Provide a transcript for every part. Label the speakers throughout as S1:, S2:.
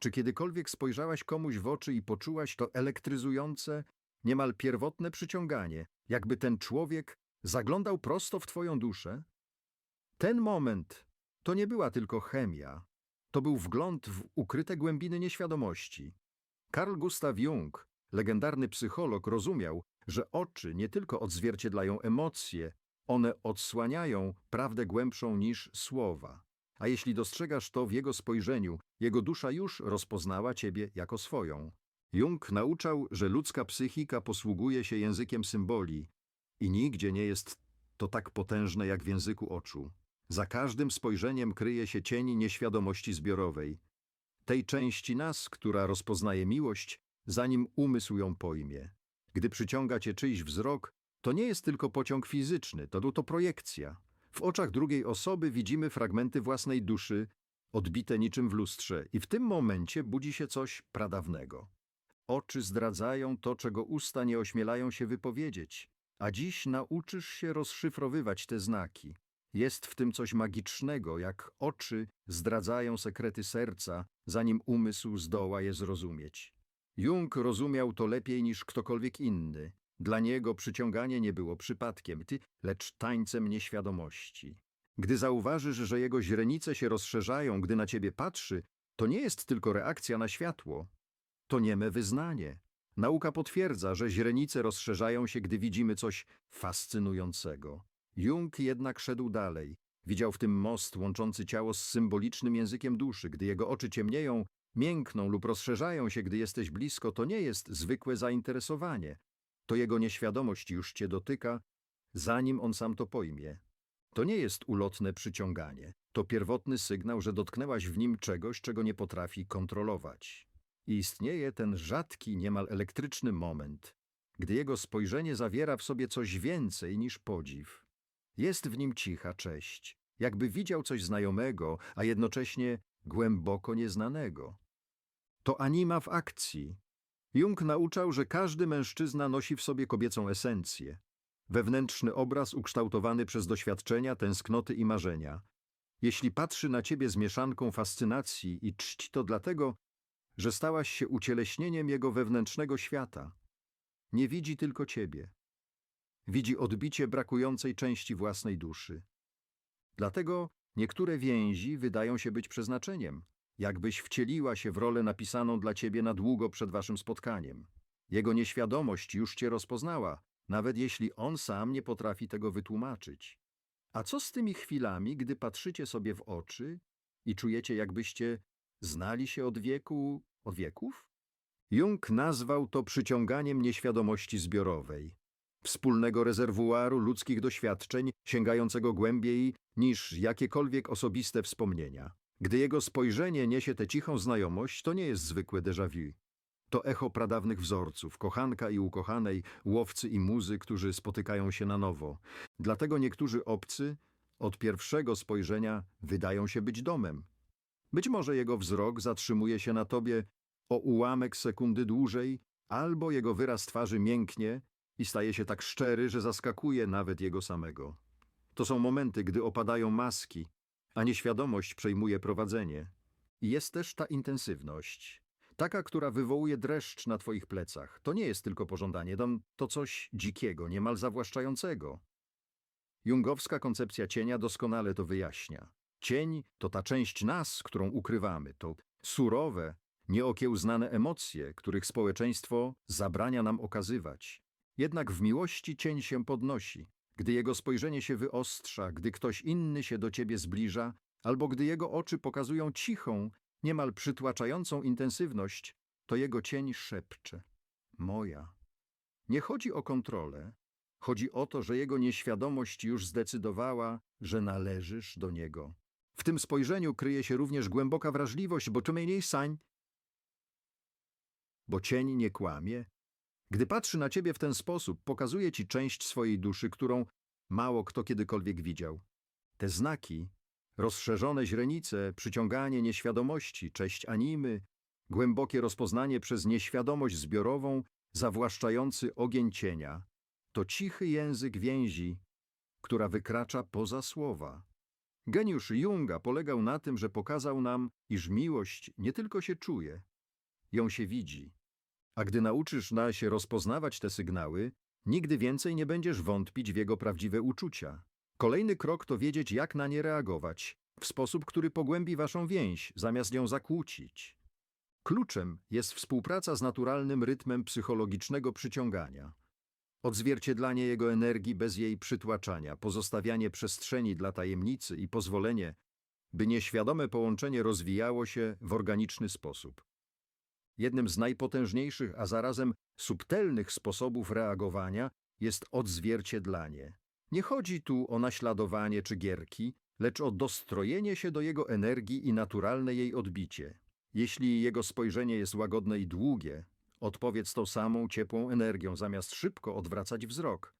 S1: Czy kiedykolwiek spojrzałaś komuś w oczy i poczułaś to elektryzujące, niemal pierwotne przyciąganie, jakby ten człowiek zaglądał prosto w twoją duszę? Ten moment to nie była tylko chemia, to był wgląd w ukryte głębiny nieświadomości. Carl Gustav Jung, legendarny psycholog, rozumiał, że oczy nie tylko odzwierciedlają emocje, one odsłaniają prawdę głębszą niż słowa. A jeśli dostrzegasz to w jego spojrzeniu, jego dusza już rozpoznała ciebie jako swoją. Jung nauczał, że ludzka psychika posługuje się językiem symboli i nigdzie nie jest to tak potężne jak w języku oczu. Za każdym spojrzeniem kryje się cień nieświadomości zbiorowej, tej części nas, która rozpoznaje miłość, zanim umysł ją pojmie. Gdy przyciąga cię czyjś wzrok, to nie jest tylko pociąg fizyczny, to to projekcja. W oczach drugiej osoby widzimy fragmenty własnej duszy, odbite niczym w lustrze i w tym momencie budzi się coś pradawnego. Oczy zdradzają to, czego usta nie ośmielają się wypowiedzieć, a dziś nauczysz się rozszyfrowywać te znaki. Jest w tym coś magicznego, jak oczy zdradzają sekrety serca, zanim umysł zdoła je zrozumieć. Jung rozumiał to lepiej niż ktokolwiek inny. Dla niego przyciąganie nie było przypadkiem, ty, lecz tańcem nieświadomości. Gdy zauważysz, że jego źrenice się rozszerzają, gdy na ciebie patrzy, to nie jest tylko reakcja na światło. To nieme wyznanie. Nauka potwierdza, że źrenice rozszerzają się, gdy widzimy coś fascynującego. Jung jednak szedł dalej. Widział w tym most łączący ciało z symbolicznym językiem duszy. Gdy jego oczy ciemnieją, miękną lub rozszerzają się, gdy jesteś blisko, to nie jest zwykłe zainteresowanie. To jego nieświadomość już cię dotyka, zanim on sam to pojmie. To nie jest ulotne przyciąganie. To pierwotny sygnał, że dotknęłaś w nim czegoś, czego nie potrafi kontrolować. I istnieje ten rzadki, niemal elektryczny moment, gdy jego spojrzenie zawiera w sobie coś więcej niż podziw. Jest w nim cicha cześć, jakby widział coś znajomego, a jednocześnie głęboko nieznanego. To anima w akcji. Jung nauczał, że każdy mężczyzna nosi w sobie kobiecą esencję. Wewnętrzny obraz ukształtowany przez doświadczenia, tęsknoty i marzenia. Jeśli patrzy na ciebie z mieszanką fascynacji i czci to dlatego, że stałaś się ucieleśnieniem jego wewnętrznego świata. Nie widzi tylko ciebie. Widzi odbicie brakującej części własnej duszy. Dlatego niektóre więzi wydają się być przeznaczeniem, jakbyś wcieliła się w rolę napisaną dla ciebie na długo przed waszym spotkaniem. Jego nieświadomość już cię rozpoznała, nawet jeśli on sam nie potrafi tego wytłumaczyć. A co z tymi chwilami, gdy patrzycie sobie w oczy i czujecie, jakbyście znali się od wieku, od wieków? Jung nazwał to przyciąganiem nieświadomości zbiorowej, wspólnego rezerwuaru ludzkich doświadczeń sięgającego głębiej niż jakiekolwiek osobiste wspomnienia. Gdy jego spojrzenie niesie tę cichą znajomość, to nie jest zwykłe déjà vu. To echo pradawnych wzorców, kochanka i ukochanej, łowcy i muzy, którzy spotykają się na nowo. Dlatego niektórzy obcy od pierwszego spojrzenia wydają się być domem. Być może jego wzrok zatrzymuje się na tobie o ułamek sekundy dłużej, albo jego wyraz twarzy mięknie i staje się tak szczery, że zaskakuje nawet jego samego. To są momenty, gdy opadają maski, a nieświadomość przejmuje prowadzenie. Jest też ta intensywność, taka, która wywołuje dreszcz na twoich plecach. To nie jest tylko pożądanie, to coś dzikiego, niemal zawłaszczającego. Jungowska koncepcja cienia doskonale to wyjaśnia. Cień to ta część nas, którą ukrywamy, to surowe, nieokiełznane emocje, których społeczeństwo zabrania nam okazywać. Jednak w miłości cień się podnosi, gdy jego spojrzenie się wyostrza, gdy ktoś inny się do ciebie zbliża, albo gdy jego oczy pokazują cichą, niemal przytłaczającą intensywność, to jego cień szepcze. Moja. Nie chodzi o kontrolę, chodzi o to, że jego nieświadomość już zdecydowała, że należysz do niego. W tym spojrzeniu kryje się również głęboka wrażliwość, bo czym mniej sań, bo cień nie kłamie. Gdy patrzy na ciebie w ten sposób, pokazuje ci część swojej duszy, którą mało kto kiedykolwiek widział. Te znaki, rozszerzone źrenice, przyciąganie nieświadomości, cześć animy, głębokie rozpoznanie przez nieświadomość zbiorową, zawłaszczający ogień cienia, to cichy język więzi, która wykracza poza słowa. Geniusz Junga polegał na tym, że pokazał nam, iż miłość nie tylko się czuje, ją się widzi. A gdy nauczysz na się rozpoznawać te sygnały, nigdy więcej nie będziesz wątpić w jego prawdziwe uczucia. Kolejny krok to wiedzieć, jak na nie reagować, w sposób, który pogłębi waszą więź, zamiast ją zakłócić. Kluczem jest współpraca z naturalnym rytmem psychologicznego przyciągania. Odzwierciedlanie jego energii bez jej przytłaczania, pozostawianie przestrzeni dla tajemnicy i pozwolenie, by nieświadome połączenie rozwijało się w organiczny sposób. Jednym z najpotężniejszych, a zarazem subtelnych sposobów reagowania jest odzwierciedlanie. Nie chodzi tu o naśladowanie czy gierki, lecz o dostrojenie się do jego energii i naturalne jej odbicie. Jeśli jego spojrzenie jest łagodne i długie, odpowiedz tą samą ciepłą energią, zamiast szybko odwracać wzrok.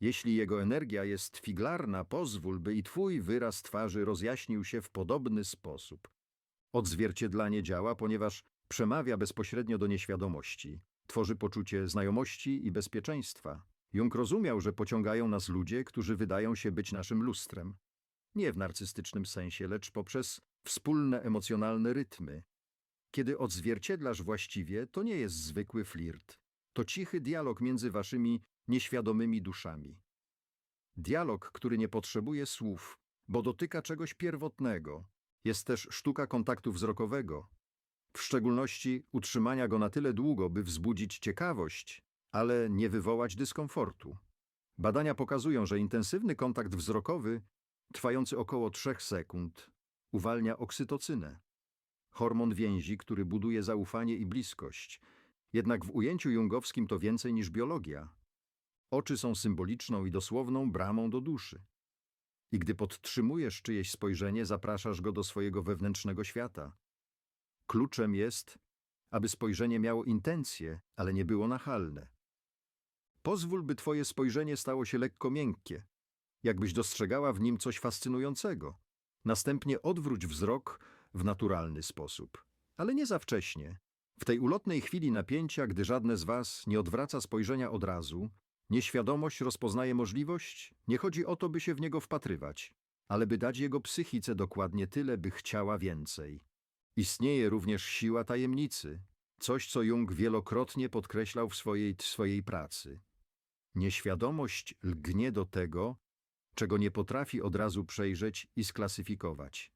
S1: Jeśli jego energia jest figlarna, pozwól, by i twój wyraz twarzy rozjaśnił się w podobny sposób. Odzwierciedlanie działa, ponieważ przemawia bezpośrednio do nieświadomości, tworzy poczucie znajomości i bezpieczeństwa. Jung rozumiał, że pociągają nas ludzie, którzy wydają się być naszym lustrem. Nie w narcystycznym sensie, lecz poprzez wspólne emocjonalne rytmy. Kiedy odzwierciedlasz właściwie, to nie jest zwykły flirt. To cichy dialog między waszymi nieświadomymi duszami. Dialog, który nie potrzebuje słów, bo dotyka czegoś pierwotnego. Jest też sztuka kontaktu wzrokowego, w szczególności utrzymania go na tyle długo, by wzbudzić ciekawość, ale nie wywołać dyskomfortu. Badania pokazują, że intensywny kontakt wzrokowy, trwający około 3 sekund, uwalnia oksytocynę, hormon więzi, który buduje zaufanie i bliskość. Jednak w ujęciu jungowskim to więcej niż biologia. Oczy są symboliczną i dosłowną bramą do duszy. I gdy podtrzymujesz czyjeś spojrzenie, zapraszasz go do swojego wewnętrznego świata. Kluczem jest, aby spojrzenie miało intencje, ale nie było nachalne. Pozwól, by twoje spojrzenie stało się lekko miękkie, jakbyś dostrzegała w nim coś fascynującego. Następnie odwróć wzrok w naturalny sposób, ale nie za wcześnie. W tej ulotnej chwili napięcia, gdy żadne z was nie odwraca spojrzenia od razu, nieświadomość rozpoznaje możliwość, nie chodzi o to, by się w niego wpatrywać, ale by dać jego psychice dokładnie tyle, by chciała więcej. Istnieje również siła tajemnicy, coś, co Jung wielokrotnie podkreślał w swojej, swojej pracy. Nieświadomość lgnie do tego, czego nie potrafi od razu przejrzeć i sklasyfikować.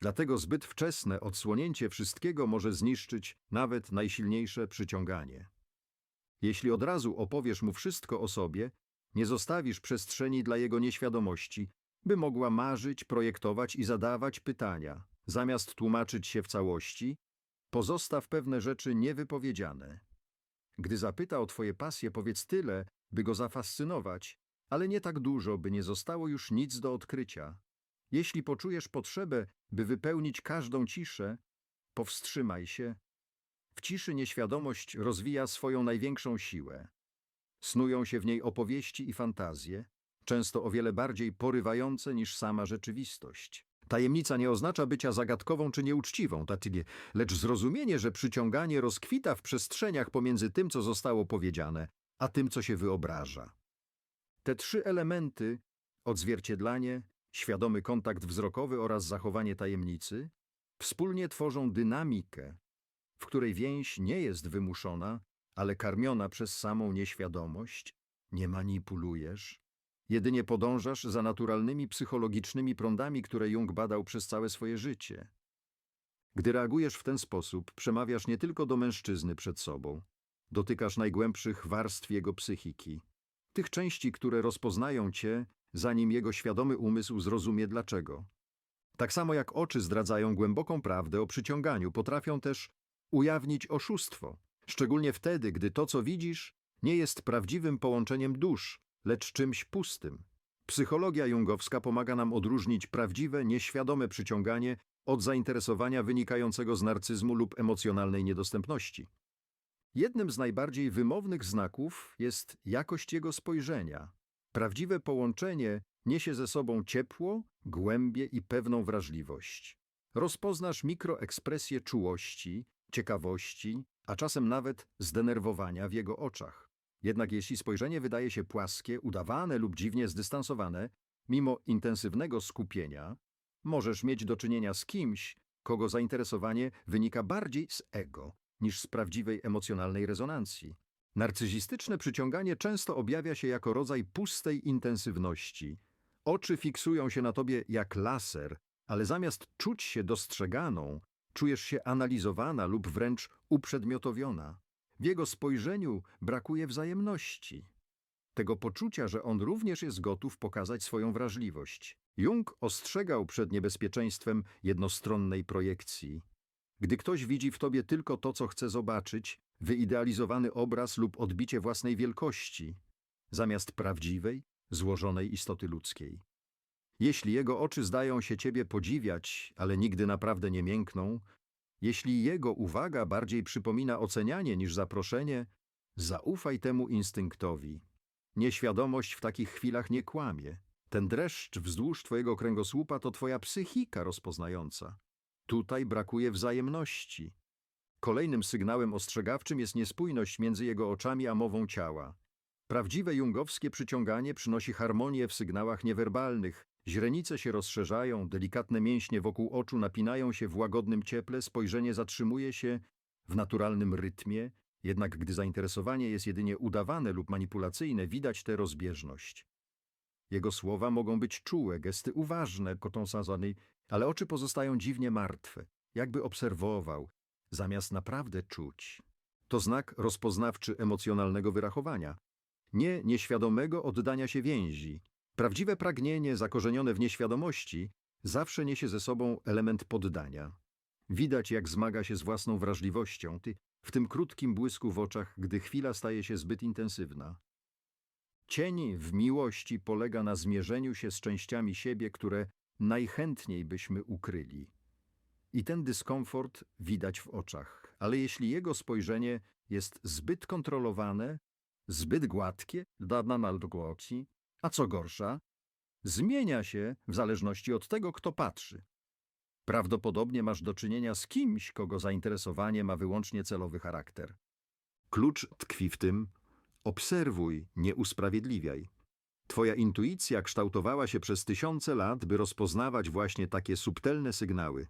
S1: Dlatego zbyt wczesne odsłonięcie wszystkiego może zniszczyć nawet najsilniejsze przyciąganie. Jeśli od razu opowiesz mu wszystko o sobie, nie zostawisz przestrzeni dla jego nieświadomości, by mogła marzyć, projektować i zadawać pytania. Zamiast tłumaczyć się w całości, pozostaw pewne rzeczy niewypowiedziane. Gdy zapyta o twoje pasje, powiedz tyle, by go zafascynować, ale nie tak dużo, by nie zostało już nic do odkrycia. Jeśli poczujesz potrzebę, by wypełnić każdą ciszę, powstrzymaj się. W ciszy nieświadomość rozwija swoją największą siłę. Snują się w niej opowieści i fantazje, często o wiele bardziej porywające niż sama rzeczywistość. Tajemnica nie oznacza bycia zagadkową czy nieuczciwą, tatynie, lecz zrozumienie, że przyciąganie rozkwita w przestrzeniach pomiędzy tym, co zostało powiedziane, a tym, co się wyobraża. Te trzy elementy odzwierciedlanie, świadomy kontakt wzrokowy oraz zachowanie tajemnicy wspólnie tworzą dynamikę, w której więź nie jest wymuszona, ale karmiona przez samą nieświadomość, nie manipulujesz, jedynie podążasz za naturalnymi psychologicznymi prądami, które Jung badał przez całe swoje życie. Gdy reagujesz w ten sposób, przemawiasz nie tylko do mężczyzny przed sobą, dotykasz najgłębszych warstw jego psychiki, tych części, które rozpoznają cię, zanim jego świadomy umysł zrozumie dlaczego. Tak samo jak oczy zdradzają głęboką prawdę o przyciąganiu, potrafią też ujawnić oszustwo, szczególnie wtedy, gdy to, co widzisz, nie jest prawdziwym połączeniem dusz, lecz czymś pustym. Psychologia jungowska pomaga nam odróżnić prawdziwe, nieświadome przyciąganie od zainteresowania wynikającego z narcyzmu lub emocjonalnej niedostępności. Jednym z najbardziej wymownych znaków jest jakość jego spojrzenia. Prawdziwe połączenie niesie ze sobą ciepło, głębię i pewną wrażliwość. Rozpoznasz mikroekspresję czułości, ciekawości, a czasem nawet zdenerwowania w jego oczach. Jednak jeśli spojrzenie wydaje się płaskie, udawane lub dziwnie zdystansowane, mimo intensywnego skupienia, możesz mieć do czynienia z kimś, kogo zainteresowanie wynika bardziej z ego niż z prawdziwej emocjonalnej rezonancji. Narcyzistyczne przyciąganie często objawia się jako rodzaj pustej intensywności. Oczy fiksują się na tobie jak laser, ale zamiast czuć się dostrzeganą, czujesz się analizowana lub wręcz uprzedmiotowiona. W jego spojrzeniu brakuje wzajemności. Tego poczucia, że on również jest gotów pokazać swoją wrażliwość. Jung ostrzegał przed niebezpieczeństwem jednostronnej projekcji. Gdy ktoś widzi w tobie tylko to, co chce zobaczyć, wyidealizowany obraz lub odbicie własnej wielkości, zamiast prawdziwej, złożonej istoty ludzkiej. Jeśli jego oczy zdają się ciebie podziwiać, ale nigdy naprawdę nie miękną, jeśli jego uwaga bardziej przypomina ocenianie niż zaproszenie, zaufaj temu instynktowi. Nieświadomość w takich chwilach nie kłamie. Ten dreszcz wzdłuż twojego kręgosłupa to twoja psychika rozpoznająca. Tutaj brakuje wzajemności. Kolejnym sygnałem ostrzegawczym jest niespójność między jego oczami a mową ciała. Prawdziwe jungowskie przyciąganie przynosi harmonię w sygnałach niewerbalnych. Źrenice się rozszerzają, delikatne mięśnie wokół oczu napinają się w łagodnym cieple, spojrzenie zatrzymuje się w naturalnym rytmie, jednak gdy zainteresowanie jest jedynie udawane lub manipulacyjne, widać tę rozbieżność. Jego słowa mogą być czułe, gesty uważne, kotąsazany, ale oczy pozostają dziwnie martwe, jakby obserwował, zamiast naprawdę czuć. To znak rozpoznawczy emocjonalnego wyrachowania, nie nieświadomego oddania się więzi. Prawdziwe pragnienie zakorzenione w nieświadomości zawsze niesie ze sobą element poddania. Widać, jak zmaga się z własną wrażliwością, w tym krótkim błysku w oczach, gdy chwila staje się zbyt intensywna. Cień w miłości polega na zmierzeniu się z częściami siebie, które najchętniej byśmy ukryli. I ten dyskomfort widać w oczach, ale jeśli jego spojrzenie jest zbyt kontrolowane, zbyt gładkie, dana nalgłoci, a co gorsza, zmienia się w zależności od tego, kto patrzy. Prawdopodobnie masz do czynienia z kimś, kogo zainteresowanie ma wyłącznie celowy charakter. Klucz tkwi w tym, obserwuj, nie usprawiedliwiaj. Twoja intuicja kształtowała się przez tysiące lat, by rozpoznawać właśnie takie subtelne sygnały.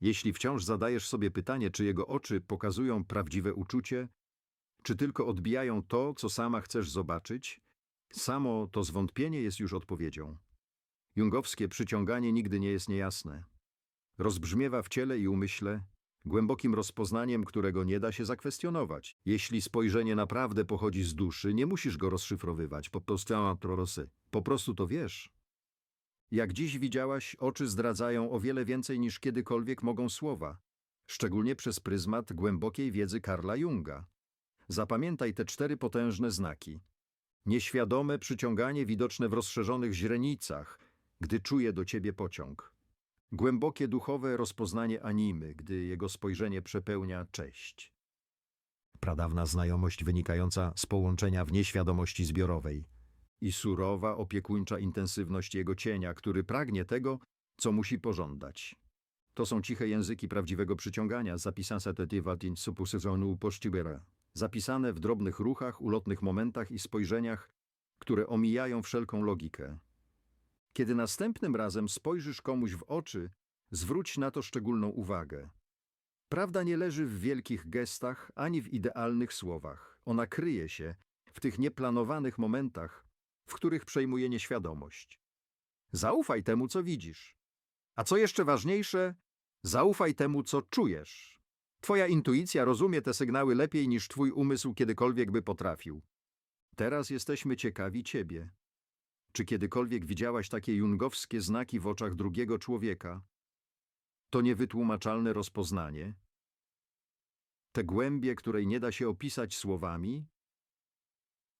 S1: Jeśli wciąż zadajesz sobie pytanie, czy jego oczy pokazują prawdziwe uczucie, czy tylko odbijają to, co sama chcesz zobaczyć, samo to zwątpienie jest już odpowiedzią. Jungowskie przyciąganie nigdy nie jest niejasne. Rozbrzmiewa w ciele i umyśle, głębokim rozpoznaniem, którego nie da się zakwestionować. Jeśli spojrzenie naprawdę pochodzi z duszy, nie musisz go rozszyfrowywać, po prostu po prostu to wiesz. Jak dziś widziałaś, oczy zdradzają o wiele więcej niż kiedykolwiek mogą słowa, szczególnie przez pryzmat głębokiej wiedzy Karla Junga. Zapamiętaj te cztery potężne znaki. Nieświadome przyciąganie widoczne w rozszerzonych źrenicach, gdy czuje do ciebie pociąg. Głębokie duchowe rozpoznanie animy, gdy jego spojrzenie przepełnia cześć. Pradawna znajomość wynikająca z połączenia w nieświadomości zbiorowej. I surowa, opiekuńcza intensywność jego cienia, który pragnie tego, co musi pożądać. To są ciche języki prawdziwego przyciągania, zapisane tetywatin supusezonu poszczybera zapisane w drobnych ruchach, ulotnych momentach i spojrzeniach, które omijają wszelką logikę. Kiedy następnym razem spojrzysz komuś w oczy, zwróć na to szczególną uwagę. Prawda nie leży w wielkich gestach ani w idealnych słowach. Ona kryje się w tych nieplanowanych momentach, w których przejmuje nieświadomość. Zaufaj temu, co widzisz. A co jeszcze ważniejsze, zaufaj temu, co czujesz. Twoja intuicja rozumie te sygnały lepiej niż twój umysł kiedykolwiek by potrafił. Teraz jesteśmy ciekawi ciebie. Czy kiedykolwiek widziałaś takie jungowskie znaki w oczach drugiego człowieka? To niewytłumaczalne rozpoznanie? Te głębie, której nie da się opisać słowami?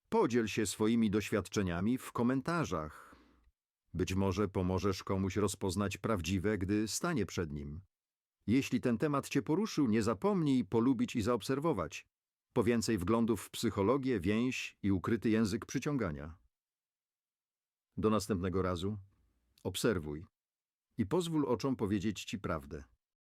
S1: Podziel się swoimi doświadczeniami w komentarzach. Być może pomożesz komuś rozpoznać prawdziwe, gdy stanie przed nim. Jeśli ten temat Cię poruszył, nie zapomnij polubić i zaobserwować. Po więcej wglądów w psychologię, więź i ukryty język przyciągania. Do następnego razu obserwuj i pozwól oczom powiedzieć Ci prawdę.